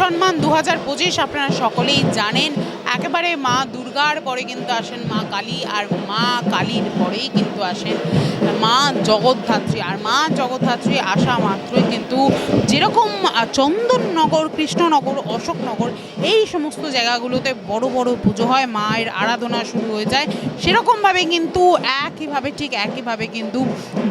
সম্মান দু হাজার পঁচিশ, আপনারা সকলেই জানেন, একেবারে মা দুর্গার পরে কিন্তু আসেন মা কালী, আর মা কালীর পরেই কিন্তু আসেন মা জগদ্ধাত্রী। আর মা জগদ্ধাত্রী আসা মাত্রই কিন্তু যেরকম চন্দননগর, কৃষ্ণনগর, অশোকনগর, এই সমস্ত জায়গাগুলোতে বড় বড় পুজো হয়, মায়ের আরাধনা শুরু হয়ে যায়। সেরকমভাবে কিন্তু একইভাবে, ঠিক একইভাবে কিন্তু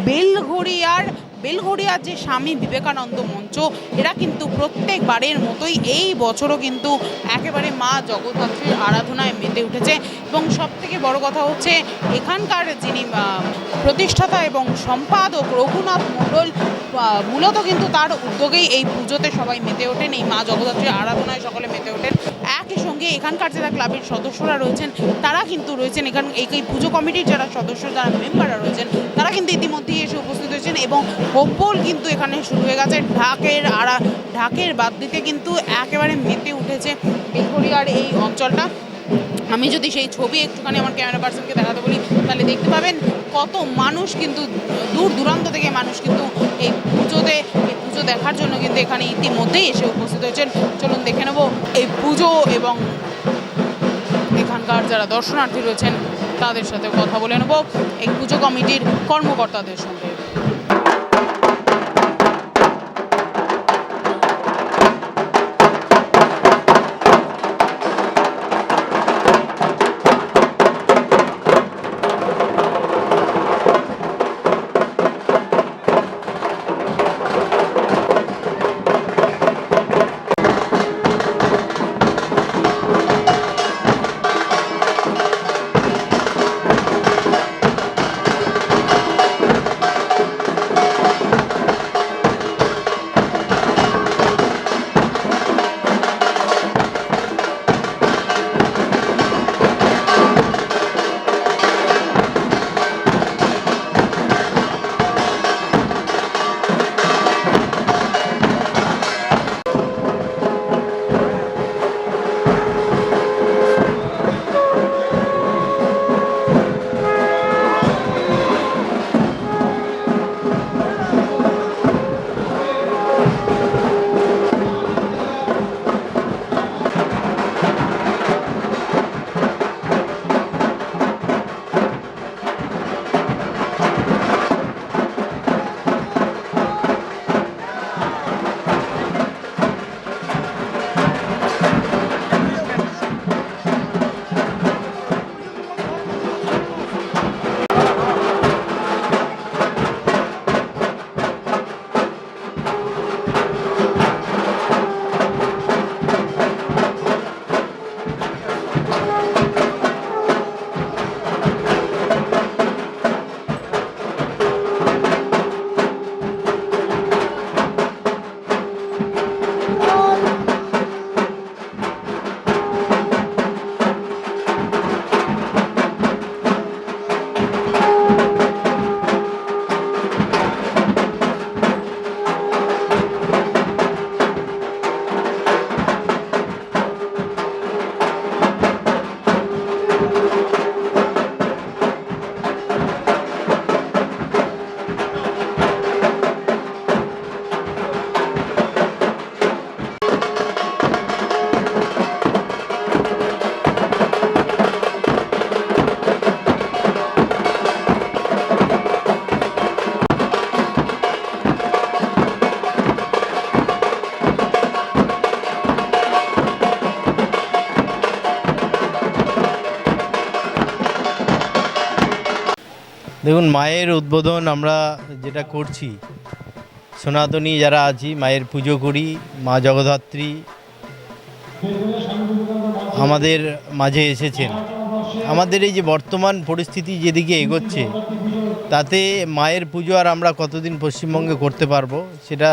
বেলঘড়িয়ার বেলঘড়িয়ার যে স্বামী বিবেকানন্দ মঞ্চ, এরা কিন্তু প্রত্যেকবারের মতোই এই বছরও কিন্তু একেবারে মা জগদ্ধাত্রীর আরাধনায় মেতে উঠেছে। এবং সব থেকে বড় কথা হচ্ছে, এখানকার যিনি প্রতিষ্ঠাতা এবং সম্পাদক রঘুনাথ মণ্ডল মূলত কিন্তু তার উদ্যোগেই এই পুজোতে সবাই মেতে ওঠেন, এই মা জগদ্ধাত্রীর আরাধনায় সকলে মেতে ওঠেন। সঙ্গে এখানকার যারা ক্লাবের সদস্যরা রয়েছেন, তারা কিন্তু রয়েছেন এখান, এই পুজো কমিটির যারা সদস্য, যারা মেম্বাররা রয়েছেন, তারা কিন্তু ইতিমধ্যেই এসে উপস্থিত হয়েছেন এবং হোপবল কিন্তু এখানে শুরু হয়ে গেছে। ঢাকের আড়া, ঢাকের বাদ দিতে কিন্তু একেবারে মেতে উঠেছে বেলঘড়িয়ার এই অঞ্চলটা। আমি যদি সেই ছবি একটুখানি আমার ক্যামেরা পার্সনকে দেখাতে বলি, তাহলে দেখতে পাবেন কত মানুষ কিন্তু দূর দূরান্ত থেকে মানুষ কিন্তু দেখার জন্য কিন্তু এখানে ইতিমধ্যেই এসে উপস্থিত হয়েছেন। চলুন দেখে নেব এই পুজো এবং এখানকার যারা দর্শনার্থী রয়েছেন, তাদের সাথে কথা বলে নেব। এই পুজো কমিটির কর্মকর্তাদের সঙ্গে। দেখুন, মায়ের উদ্বোধন আমরা যেটা করছি, সনাতনী যারা আছি, মায়ের পুজো করি, মা জগদ্ধাত্রী আমাদের মাঝে এসেছেন। আমাদের এই যে বর্তমান পরিস্থিতি যেদিকে এগোচ্ছে, তাতে মায়ের পুজো আর আমরা কতদিন পশ্চিমবঙ্গে করতে পারব, সেটা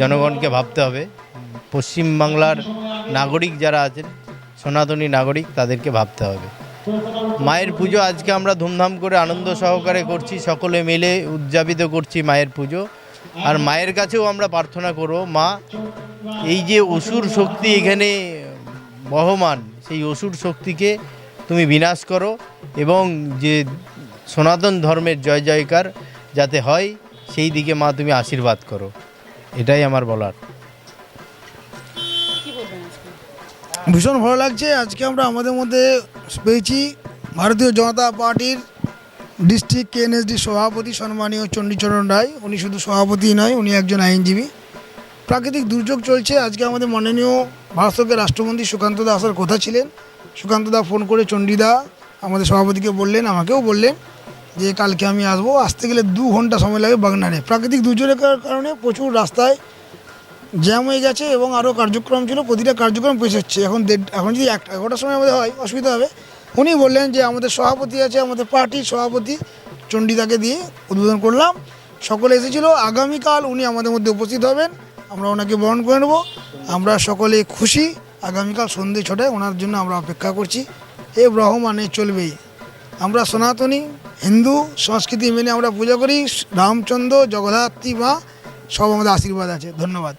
জনগণকে ভাবতে হবে। পশ্চিমবাংলার নাগরিক যারা আছেন, সনাতনী নাগরিক, তাদেরকে ভাবতে হবে। মায়ের পুজো আজকে আমরা ধুমধাম করে আনন্দ সহকারে করছি সকলে মিলে উদযাপিত করছি মায়ের পুজো। আর মায়ের কাছেও আমরা প্রার্থনা করব মা এই যে অসুর শক্তি এখানে বহমান সেই অসুর শক্তিকে তুমি বিনাশ করো এবং যে সনাতন ধর্মের জয় জয়কার যাতে হয় সেই দিকে মা তুমি আশীর্বাদ করো। এটাই আমার বলার। ভীষণ ভালো লাগছে। আজকে আমরা আমাদের মধ্যে পেয়েছি ভারতীয় জনতা পার্টির ডিস্ট্রিক্ট কেএনএসডি সভাপতি সম্মানীয় চণ্ডীচরণ রায়। উনি শুধু সভাপতি নয়, উনি একজন আইনজীবী। প্রাকৃতিক দুর্যোগ চলছে। আজকে আমাদের মাননীয় ভারত সরকারের রাষ্ট্রমন্ত্রী সুকান্ত দা আসার কথা ছিলেন? সুকান্ত দা ফোন করে চণ্ডীদা আমাদের সভাপতিকে বললেন, আমাকেও বললেন যে কালকে আমি আসব। আসতে গেলে দু ঘণ্টা সময় লাগে বাগনানে। প্রাকৃতিক দুর্যোগের কারণে প্রচুর রাস্তায় জ্যাম হয়ে গেছে এবং আরও কার্যক্রম ছিল, প্রতিটা কার্যক্রম পেছোচ্ছে। এখন দেড়, এখন যদি একটা এগারোটার সময় আমাদের হয়, অসুবিধা হবে। উনি বললেন যে, আমাদের সভাপতি আছে, আমাদের পার্টির সভাপতি চণ্ডীদাকে দিয়ে উদ্বোধন করলাম। সকলে এসেছিল। আগামীকাল উনি আমাদের মধ্যে উপস্থিত হবেন। আমরা ওনাকে বরণ করে নেব। আমরা সকলে খুশি। আগামীকাল সন্ধ্যে ছটায় ওনার জন্য আমরা অপেক্ষা করছি। এ ব্রহ্মানে চলবেই। আমরা সনাতনী, হিন্দু, সংস্কৃতি মেনে আমরা পূজা করি। রামচন্দ্র, জগদ্ধাত্রী, মা, সব আমাদের আশীর্বাদ আছে। ধন্যবাদ।